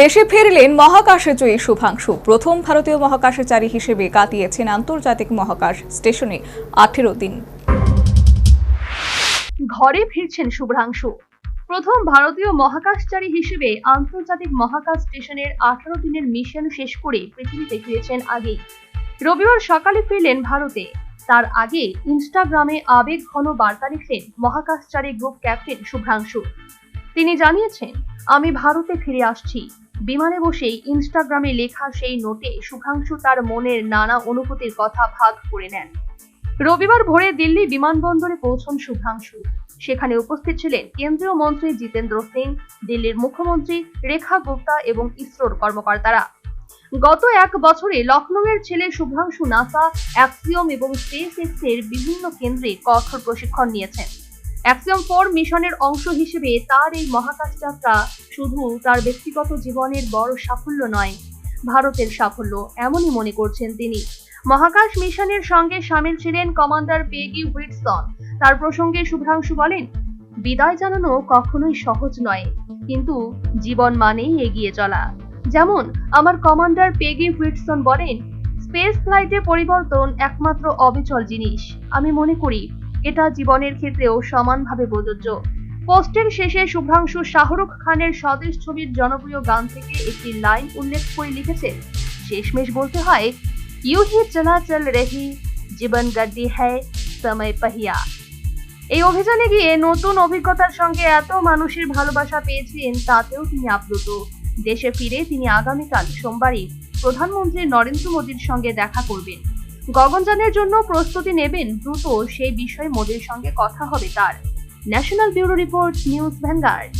দেশে ফিরলেন মহাকাশচারী শুভাংশু। প্রথম ভারতীয় মহাকাশচারী হিসেবে কাটিয়েছেন আন্তর্জাতিক মহাকাশ স্টেশনে আঠেরো দিন। ঘরে ফিরছেন শুভ্রাংশু প্রথম ভারতীয় মহাকাশচারী হিসেবে আন্তর্জাতিক মহাকাশ স্টেশনের আঠারো দিনের মিশন শেষ করে পৃথিবীতে ফিরেছেন আগেই। রবিবার সকালে ফিরলেন ভারতে। তার আগে ইনস্টাগ্রামে আবেগ ঘন বার্তা লিখলেন মহাকাশচারী গ্রুপ ক্যাপ্টেন শুভ্রাংশু তিনি জানিয়েছেন, আমি ভারতে ফিরে আসছি। বিমানে বসেই ইনস্টাগ্রামে লেখা সেই নোটে শুভাংশু তার মনের নানা অনুভূতির কথা ভাগ করে নেন। রবিবার ভোরে দিল্লি বিমানবন্দরে পৌঁছন শুভাংশু সেখানে উপস্থিত ছিলেন কেন্দ্রীয় মন্ত্রী জিতেন্দ্র সিং, দিল্লির মুখ্যমন্ত্রী রেখা গুপ্তা এবং ইসরোর কর্মকর্তারা। গত এক বছরে লখনৌয়ের ছেলে শুভাংশু নাসা, অ্যাক্সিয়ম এবং স্পেস এক্সের বিভিন্ন কেন্দ্রে কঠোর প্রশিক্ষণ নিয়েছেন। অ্যাক্সিয়ম ফোর মিশনের অংশ হিসেবে তার এই মহাকাশ যাত্রা শুধু তার ব্যক্তিগত জীবনের বড় সাফল্য নয়, ভারতের সাফল্য এমনই মনে করছেন তিনি। মহাকাশ মিশনের সঙ্গে সামিল ছিলেন কমান্ডার পেগি হুইটসন। তার প্রসঙ্গে শুভ্রাংশু বলেন, বিদায় জানানো কখনোই সহজ নয়, কিন্তু জীবন মানেই এগিয়ে চলা। যেমন আমার কমান্ডার পেগি হুইটসন বলেন, স্পেস ফ্লাইটে পরিবর্তন একমাত্র অবিচল জিনিস। আমি মনে করি এটা জীবনের ক্ষেত্রেও সমানভাবে প্রযোজ্য। পোস্টের শেষে শুভ্রাংশু শাহরুখ খানের স্বদেশ ছবির জনপ্রিয় গান থেকে একটি লাইন উল্লেখ করে লিখেছে, শেষমেশ বলতে হয় ইউ হি চলা চল রহি, জীবন গদ্দি হ্যায়, সময় পাহিয়া। এই অভিযানে গিয়ে নতুন অভিজ্ঞতার সঙ্গে এত মানুষের ভালোবাসা পেয়েছেন, তাতেও তিনি আপ্লুত। দেশে ফিরে তিনি আগামীকাল সোমবারই প্রধানমন্ত্রী নরেন্দ্র মোদীর সঙ্গে দেখা করবেন। গগনযানের জন্য প্রস্তুতি নেবেন দ্রুত, সেই বিষয়ে মোদীর সঙ্গে কথা হবে তার। National bureau report, news vanguard.